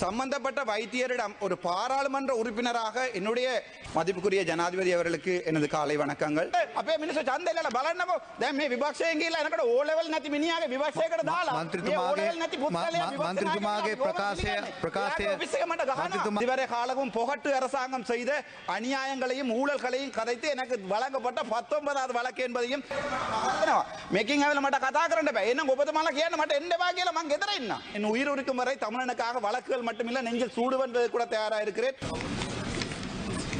சம்பந்தப்பட்ட வைத்தியரிடம் ஒரு பாராளுமன்ற உறுப்பினராக என்னுடைய மதிப்புக்குரிய ஜனாதிபதி அவர்களுக்கு எனது காலை வணக்கங்கள். அப்பே மினிஸ்டர் ಚಂದ இல்ல? ಬಲಣ್ಣವ ದಮ್ಮೆ ವಿಪಕ್ಷ ಹೆಂಗಿಲ್ಲ ಎನಕಡೆ ಓ ಲೆವೆಲ್ ನತಿ ಮಿನಿಯಾಗ ವಿಪಕ್ಷ ಕಡೆ ದಾಲ ಮಂತ್ರಿ ತುಮಾಗೆ ಮಂತ್ರಿ ತುಮಾಗೆ ಪ್ರಕಾಶ பிரகாஷ் இதுவரை காலமும் புகட்டு அரசாங்கம் செய்த அநியாயங்களையும் ஊழல்களையும் கதைத்து எனக்கு வழங்கப்பட்ட பத்தொன்பதாவது வழக்கு என்பதையும் மேக்கிங் ஆவில் மட்டும் கதாக்கிறேன் என்ன உபதமான கேட்க மாட்டேன் எந்த வாக்கியில் மங்க எதிர என்ன? என் உயிர் உரிக்கும் வரை தமிழனுக்காக வழக்குகள் மட்டுமில்ல நெஞ்சில் சூடு வென்பது கூட தயாரா இருக்கிறேன்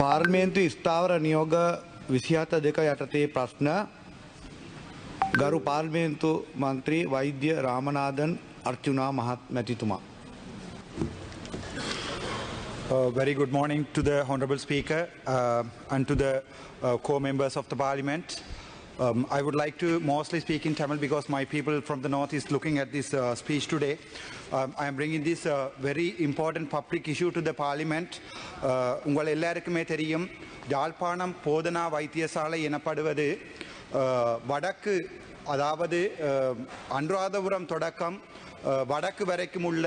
පාර්මේන්තු ස්ථාවර නියෝග විසිහත දෙක යටතේ ප්‍රශ්න ගරු පාර්මේන්තු මන්ත්‍රී වෛද්‍ය රාමනාදන් අර්චුනා මහත් මැතිතුමා. Uh, very good morning to the Honorable Speaker uh, and to the uh, co-members of the Parliament. Um, I would like to mostly speak in Tamil because my people from the north is looking at this uh, speech today. Um, I am bringing this uh, very important public issue to the Parliament. உங்கள் எல்லாருக்குமே தெரியும் யாழ்ப்பாணம் போதனா வைத்தியசாலை எனப்படுவது வடக்கு அதாவது அனுராதபுரம் தொடக்கம் வடக்கு வரைக்கும் உள்ள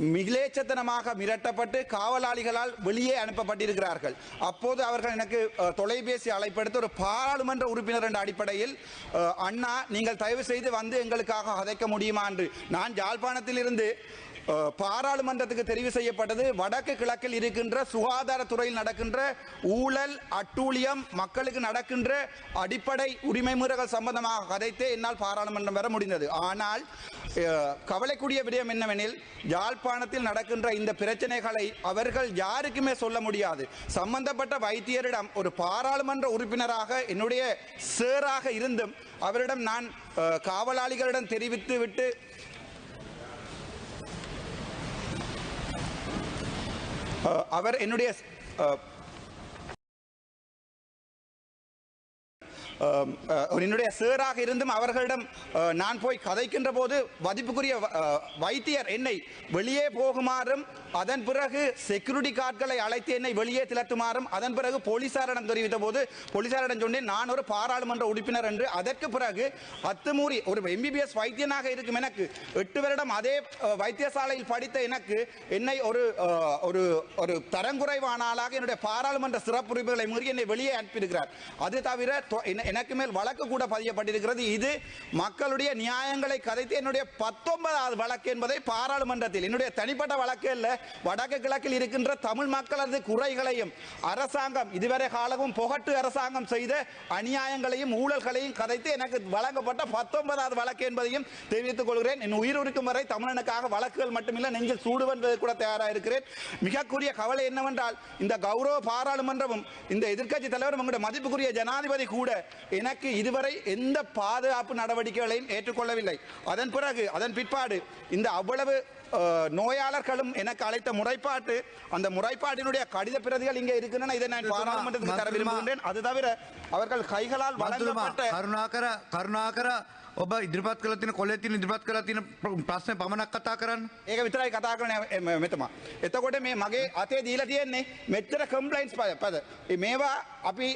மிகிலேச்சத்தனமாக மிரட்டப்பட்டு காவலாளிகளால் வெளியே அனுப்பப்பட்டிருக்கிறார்கள். அப்போது அவர்கள் எனக்கு தொலைபேசி அழைப்படுத்த ஒரு பாராளுமன்ற உறுப்பினர் என்ற அடிப்படையில் அண்ணா நீங்கள் தயவு செய்து வந்து எங்களுக்காக அதைக்க முடியுமா? என்று. நான் யாழ்ப்பாணத்திலிருந்து இருந்து பாராளுமன்றத்துக்கு தெரிவு செய்யப்பட்டது. வடக்கு கிழக்கில் இருக்கின்ற சுகாதாரத்துறையில் நடக்கின்ற ஊழல் அட்டூழியம் மக்களுக்கு நடக்கின்ற அடிப்படை உரிமை முறைகள் சம்பந்தமாக கதைத்தே என்னால் பாராளுமன்றம் வர முடிந்தது. ஆனால் கவலைக்கூடிய விடயம் என்னவெனில் யாழ்ப்பாணத்தில் நடக்கின்ற இந்த பிரச்சனைகளை அவர்கள் யாருக்குமே சொல்ல முடியாது. சம்பந்தப்பட்ட வைத்தியரிடம் ஒரு பாராளுமன்ற உறுப்பினராக என்னுடைய சேராக இருந்தும் அவரிடம் நான் காவலாளிகளிடம் தெரிவித்து விட்டு Uh, அவர் என்னுடைய uh, என்னுடைய சேராக இருந்தும் அவர்களிடம் நான் போய் கதைக்கின்ற போது மதிப்புக்குரிய வைத்தியர் என்னை வெளியே போகுமாறும் அதன் பிறகு செக்யூரிட்டி கார்டுகளை அழைத்து என்னை வெளியே திலத்துமாறும் அதன் பிறகு போலீசாரிடம் தெரிவித்த போது போலீசாரிடம் சொன்னேன் நான் ஒரு பாராளுமன்ற உறுப்பினர் என்று. அதற்கு பிறகு அத்துமூறி ஒரு எம்பிபிஎஸ் வைத்தியனாக இருக்கும் எனக்கு எட்டு வருடம் அதே வைத்தியசாலையில் படித்த எனக்கு என்னை ஒரு ஒரு ஒரு தரங்குறைவான ஆளாக என்னுடைய பாராளுமன்ற சிறப்புரிமைகளை மீறி என்னை வெளியே அனுப்பியிருக்கிறார். அது தவிர எனக்கு மேல் வழக்கு கூட பதியப்பட்டிருக்கிறது. இது மக்களுடைய நியாயங்களை கதைத்து என்னுடைய பத்தொன்பதாவது வழக்கு என்பதை பாராளுமன்றத்தில் என்னுடைய தனிப்பட்ட வழக்கு அல்ல வடக்கு கிழக்கில் இருக்கின்ற தமிழ் மக்களது குறைகளையும் அரசாங்கம் இதுவரை காலமும் புகட்டு அரசாங்கம் செய்த அநியாயங்களையும் ஊழல்களையும் கதைத்து எனக்கு வழங்கப்பட்ட பத்தொன்பதாவது வழக்கு என்பதையும் தெரிவித்துக் கொள்கிறேன். என் உயிர் இருக்கும் வரை தமிழனுக்காக வழக்குகள் மட்டுமில்லை நெஞ்சில் சூடு கூட தயாராக இருக்கிறேன் மிகக்குரிய கவலை என்னவென்றால் இந்த கௌரவ பாராளுமன்றமும் இந்த எதிர்க்கட்சி தலைவரும் உங்களுடைய மதிப்புக்குரிய ஜனாதிபதி கூட எனக்கு இதுவரை எந்த பாதுகாப்பு நடவடிக்கைகளையும் ஏற்றுக்கொள்ளவில்லை. அதன் பிறகு அதன் பிற்பாடு இந்த அவ்வளவு நோயாளர்களும் எனக்கு அழைத்த முறைப்பாட்டு அந்த முறைப்பாட்டினுடைய கடித பிரதிகள் இங்கே இருக்கின்றன. இதை நான் பாராளுமன்றத்துக்கு தர விரும்புகின்றேன். அது தவிர அவர்கள் கைகளால் வழங்கப்பட்ட கருணாகர கருணாகர ඔබ ඉදිරිපත් කළ තින කොල තින ඉදිරිපත් කළ තින ප්‍රශ්න පමණක් කතා කරන්න ඒක විතරයි කතා කරන මෙතමා. එතකොට මේ මගේ අතේ දීලා තියෙන්නේ මෙච්චර කම්පලයින්ස් පද මේවා අපි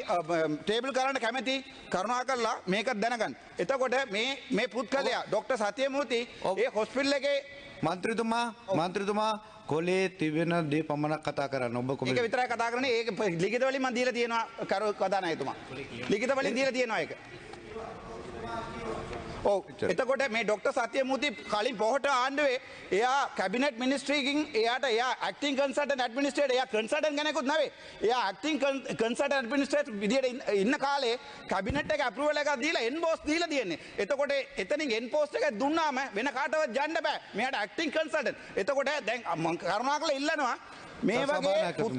ටේබල් කරන්න කැමති කරුණා කරලා මේක දැනගන්න. එතකොට මේ මේ පුද්ගලයා ඩොක්ටර් සතියමූර්ති. ඒ හොස්පිටල් එකේ මන්ත්‍රතුමා මන්ත්‍රතුමා කොලේ තිබෙන දේ පමණක් කතා කරන්න ඔබ කොම ඒක විතරයි කතා කරන්නේ ඒක ලිඛිත වලින් මම දීලා තියෙනවා කරු කතානායතුමා. ලිඛිත වලින් දීලා තියෙනවා ඒක. එතකොට මේ ඩොක්ටර් සත්‍යමූර්ති කලින් පොහොට ආණ්ඩුවේ එයා කැබිනට් මිනිස්ට්‍රීකින් එයාට එයා ඇක්ටිං කන්සල්ටන්ට් ඇඩ්මිනිස්ට්‍රේටර් එයා කන්සල්ටන්ට් කෙනෙකුත් නෙවෙයි. එයා ඇක්ටිං කන්සල්ටන්ට් ඇඩ්මිනිස්ට්‍රේටර් විදියට ඉන්න- කාලේ කැබිනට් එක අප්‍රූවල් එකක් දීලා එන්බෝස් දීලා තියෙන්නේ. එතකොට එතනින් එන්පෝස්ට් එක දුන්නාම වෙන කාටවත් යන්න බෑ. මෙයාට ඇක්ටිං කන්සල්ටන්ට්. එතකොට දැන් මම කරුණාකරලා ඉල්ලනවා මේ. වගේ ස-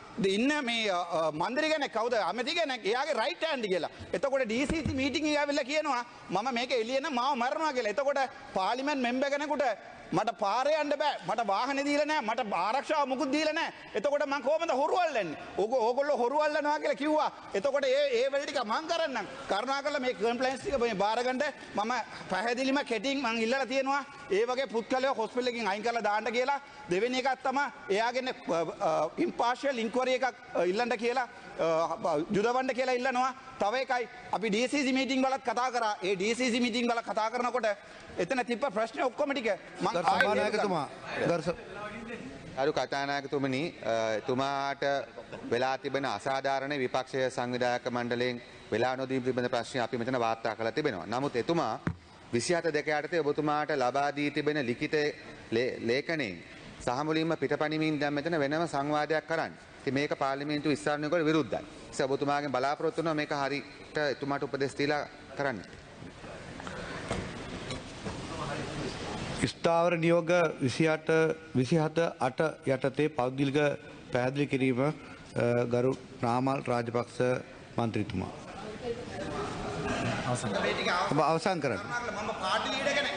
ඉන්න මේ මන්දරි ගැන කවද? අමති ගැන එයාගේ රයිට ඇන්ඩි කියලා. එතකොට ඩීසිC මීටිං ඇවිල්ල කියනවා මම මේක එලියන මාව මරණවා කියලා. එතකොට පාලිමෙන් මෙම්බ කෙනෙකුට මට පාරය අන්ඩ බෑ. මට වාහන දීලනෑ මට ආරක්ෂාව මුකුත් දීලනෑ එතකොට මං කෝමද හොරුවල්ලන්න ඕක ඕගොල්ල හොරුවල්ලනවා කියලා කිව්වා. එතකොට ඒ ඒ වැලටික මං කරන්න කරුණා කල මේ කම්පලන්ස්ටික මේ බාරගන්ඩ මම පැහැදිලිම කෙටින් මං ඉල්ලලා තියෙනවා. ඒ වගේ පුද්ගලය හොස්පිල්ලකින් අයින් කළ දාන්න කියලා දෙවෙනි එකත් තම එයාගෙන ඉම්පාශල් ඉන්කවරිය එකක් ඉල්ලන්ට කියලා ජුදවන්ඩ කියලා ඉල්ලනවා. තව එකයි අපි ඩීසිසි මීටිං බලත් කතා කර. ඒ ඩීසිසි මීටිං බල කතා කරනකොට එතන තිබ ප්‍රශ්න ඔක්කොමටික මං ගරු ආයෙ සභානායකතුමා. ගරු ස- අරු කතානායකතුමනි එතුමාට වෙලා තිබෙන අසාධාරණ විපක්ෂය සංවිධායක මණ්ඩලයෙන් වෙලා නොදීම තිබෙන ප්‍රශ්නය අපි මෙතන වාර්තා කළ තිබෙනවා. නමුත් එතුමා විසිහත දෙක යටතේ ඔබතුමාට ලබා දී තිබෙන ලිඛිත ලේ- ලේඛනයෙන් සහමුලින්ම පිටපනිමින් දැන් මෙතන වෙනම සංවාදයක් කරන්න. ඉතින් මේක පාර්ලිමේන්තු විස්තරණයකට විරුද්ධයි. ඒ නිසා ඔබතුමාගෙන් බලාපොරොත්තු වෙනවා මේක හරියට එතුමාට උපදෙස් දීලා කරන්න. ස්ථාවර නියෝග විසිහට විසිහත අට යටතේ පෞද්ගිලික පැහැදිලි කිරීම අ, ගරු නාමල් රාජපක්ෂ මන්ත්‍රීතුමා. ඔබ අවසන් කරන්න. මම පාටි ලීඩ කෙනෙක්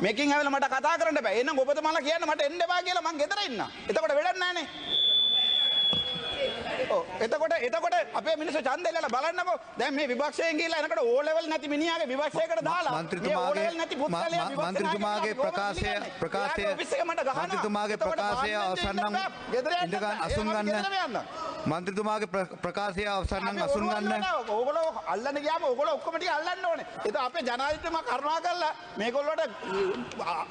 මේකින් ඇවල මට කතා කරන්න බෑ එන්න ඔබතුමාලා කියන්න මට එන්න බෑ කියලා මං ගෙදර ඉන්න. එතකොට වැඩක් නෑනේ. ඔව් එතකොට එතකොට අපේ මිනිස්සු ඡන්දය ඉල්ලලා බලන්නකෝ. දැන් මේ විපක්ෂයෙන් ගිහිල්ලා එනකොට ඕ ලෙවල් නැති මිනිහාගේ විපක්ෂයකට දාලා මන්ත්‍රීතුමාගේ මන්ත්‍රීතුමාගේ ප්‍රකාශය ප්‍රකාශය මන්ත්‍රීතුමාගේ ප්‍රකාශය අවසන් නම් අසුන් ගන්න. මන්ත්‍රීතුමාගේ ප්‍රකාශය අවසන් නම් අසුන් ගන්න. ඕගොල්ලෝ අල්ලන්න ගියාම ඔයගොල්ලෝ ඔක්කොම ටික අල්ලන්න ඕනේ. ඒක අපේ ජනාධිපතිතුමා කරුණා කරලා මේගොල්ලෝට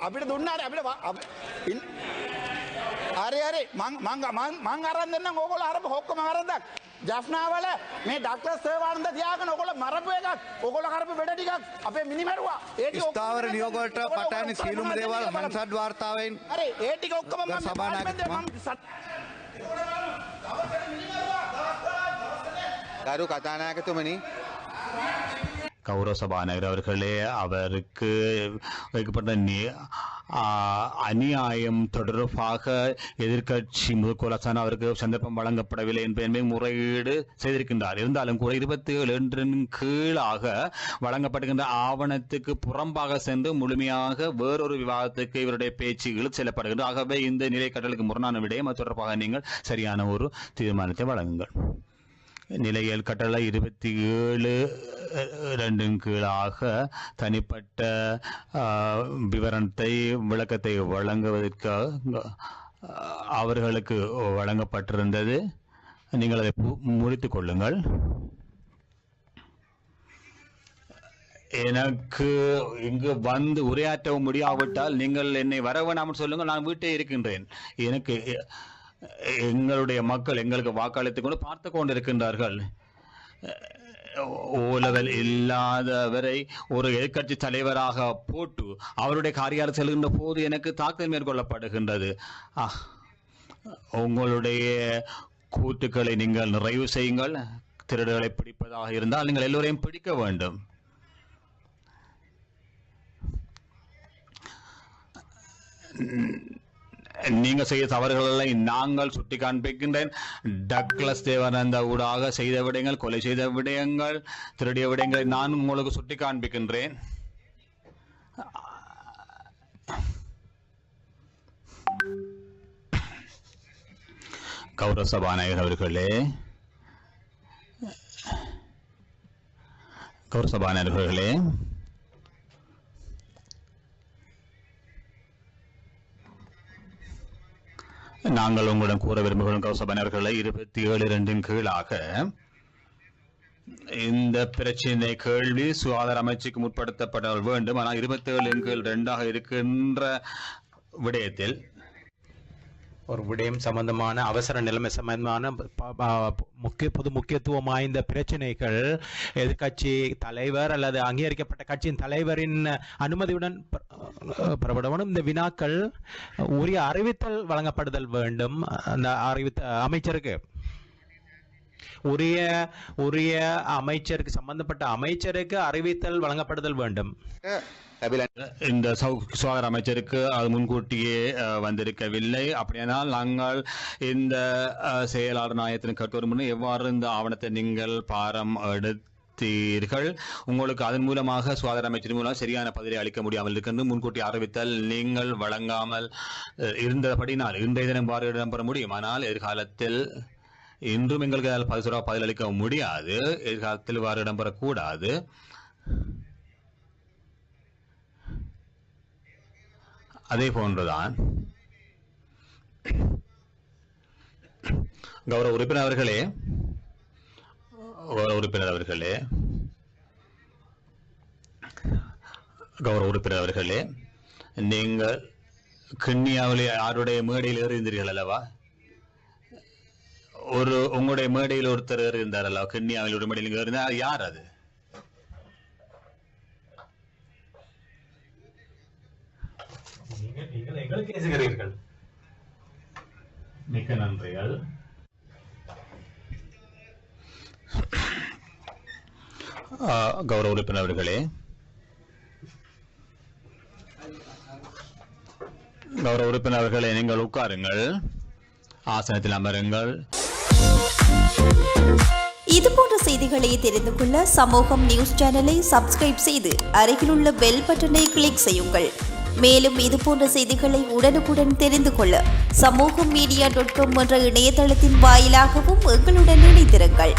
අපිට දුන්නාට අපිට හරි හරි මං මං මං මං අරන් දෙන්නම් ඕගොල්ලෝ අරපු ඔක්කොම වරද්දක්. ජෆ්නාවල මේ ඩක්ටර් සර්වානන්ද තියාගෙන ඕගොල්ලෝ මරපු එකක් ඕගොල්ලෝ කරපු වැඩ ටිකක් අපේ මිනිමරුවා. ඒ ටික ඔක්කොම ස්ථාවර ඕගොල්ලෝ පටහැනි ඔක්කොම සියලුම දේවල්. මන්සඩ් වාර්තාවෙන් හරි ඒ ටික ඔක්කොම මම සත්- ගරු කතානායකතුමනි கௌரவ சபாநாயகர் அவர்களே அவருக்கு வைக்கப்பட்ட நி- அநியாயம் தொடர்பாக எதிர்க்கட்சி முதுகோலசான அவருக்கு சந்தர்ப்பம் வழங்கப்படவில்லை என்பதை முறையீடு செய்திருக்கின்றார். இருந்தாலும் கூட இருபத்தி ஏழு என்றின் கீழாக வழங்கப்படுகின்ற ஆவணத்துக்கு புறம்பாக சென்று முழுமையாக வேறொரு விவாதத்துக்கு இவருடைய பேச்சு இழுத்து செல்லப்படுகிறது ஆகவே இந்த நிலை கட்டளுக்கு முரணான விடயம் அது தொடர்பாக நீங்கள் சரியான ஒரு தீர்மானத்தை வழங்குங்கள். நிலையில் கட்டளை இருபத்தி ஏழு ரெண்டின் கீழாக தனிப்பட்ட ஆஹ், விவரணத்தை விளக்கத்தை வழங்குவதற்காக அவர்களுக்கு வழங்கப்பட்டிருந்தது. நீங்கள் அதை முடித்து கொள்ளுங்கள். எனக்கு இங்கு வந்து உரையாற்றவும் முடியாவிட்டால் நீங்கள் என்னை வர வேணாம்னு சொல்லுங்கள். நான் வீட்டே இருக்கின்றேன். எனக்கு எங்களுடைய மக்கள் எங்களுக்கு வாக்களித்துக் கொண்டு பார்த்து கொண்டிருக்கின்றார்கள். ஓலவல் இல்லாதவரை ஒரு எதிர்க்கட்சி தலைவராக போட்டு அவருடைய காரியால் செல்கின்ற போது எனக்கு தாக்கல் மேற்கொள்ளப்படுகின்றது. உங்களுடைய கூற்றுக்களை நீங்கள் நிறைவு செய்யுங்கள். திருடுகளை பிடிப்பதாக இருந்தால் நீங்கள் எல்லோரையும் பிடிக்க வேண்டும். நீங்க செய்த தவறுகளை நாங்கள் சுட்டி காண்பிக்கின்றேன் டக்ளஸ் தேவானந்த ஊடாக செய்த விடயங்கள் கொலை செய்த விடயங்கள் திருடிய விடயங்களை நான் உங்களுக்கு சுட்டி காண்பிக்கின்றேன் கௌரவ சபாநாயகர் அவர்களே கௌரவ சபாநாயகர் நாங்கள் உங்களிடம் கூற விரும்புகிறோம் கௌசபனர்களை இருபத்தி ஏழு இரண்டின் கீழாக இந்த பிரச்சினை கேள்வி சுகாதார அமைச்சுக்கு முற்படுத்தப்பட வேண்டும். ஆனால் இருபத்தி ஏழு கீழ் ரெண்டாக இருக்கின்ற விடயத்தில் ஒரு விடயம் சம்பந்தமான அவசர நிலைமை சம்பந்தமான முக்கிய பொது முக்கியத்துவம் வாய்ந்த பிரச்சனைகள் எதிர்க்கட்சி தலைவர் அல்லது அங்கீகரிக்கப்பட்ட கட்சியின் தலைவரின் அனுமதியுடன் பிரபடவனும் இந்த வினாக்கள் உரிய அறிவித்தல் வழங்கப்படுதல் வேண்டும். அந்த அறிவித்த அமைச்சருக்கு. உரிய உரிய அமைச்சருக்கு சம்பந்தப்பட்ட அமைச்சருக்கு அறிவித்தல் வழங்கப்படுதல் வேண்டும். இந்த சுகாதார அமைச்சருக்கு அது முன்கூட்டியே வந்திருக்கவில்லை. அப்படியானால் நாங்கள் இந்த செயலாளர் நாயத்தின் கட்டுவரும் எவ்வாறு இந்த ஆவணத்தை நீங்கள் பாரம் எடுத்து எடுத்தீர்கள் உங்களுக்கு அதன் மூலமாக சுகாதார அமைச்சின் மூலம் சரியான பதிலை அளிக்க முடியாமல் இருக்கின்ற முன்கூட்டி அறிவித்தல் நீங்கள் வழங்காமல் இருந்தபடினால் இன்றைய தினம் வார இடம்பெற முடியும். ஆனால் எதிர்காலத்தில் இன்றும் எங்களுக்கு அதில் பதில் சொல்ல பதிலளிக்க முடியாது. எதிர்காலத்தில் வார இடம்பெறக்கூடாது அதே போன்றுதான் கௌரவ உறுப்பினர் அவர்களே உறுப்பினர் அவர்களே கௌரவ உறுப்பினர் அவர்களே நீங்கள் கிண்ணியாவிலே யாருடைய மேடையில் ஏறியிருந்தீர்கள் அல்லவா? ஒரு உங்களுடைய மேடையில் ஒருத்தர் ஏறியிருந்தார் அல்லவா? கிண்ணியாவில் ஒரு மேடையில் ஏறினார் யார் அது? நீங்கள் எங்களுக்கு மிக்க நன்றிகள். கௌரவ உறுப்பினர் அவர்களே. கௌரவ உறுப்பினர் அவர்களே நீங்கள் உட்காருங்கள். ஆசனத்தில் அமருங்கள். இதுபோன்ற செய்திகளை தெரிந்து கொள்ள சமூகம் நியூஸ் சேனலை சப்ஸ்கிரைப் செய்து அருகிலுள்ள பெல் பட்டனை கிளிக் செய்யுங்கள். மேலும் இது போன்ற செய்திகளை உடனுக்குடன் தெரிந்து கொள்ள சமூகம் மீடியா டாட் காம் என்ற இணையதளத்தின் வாயிலாகவும் எங்களுடன் இணைந்திருங்கள்.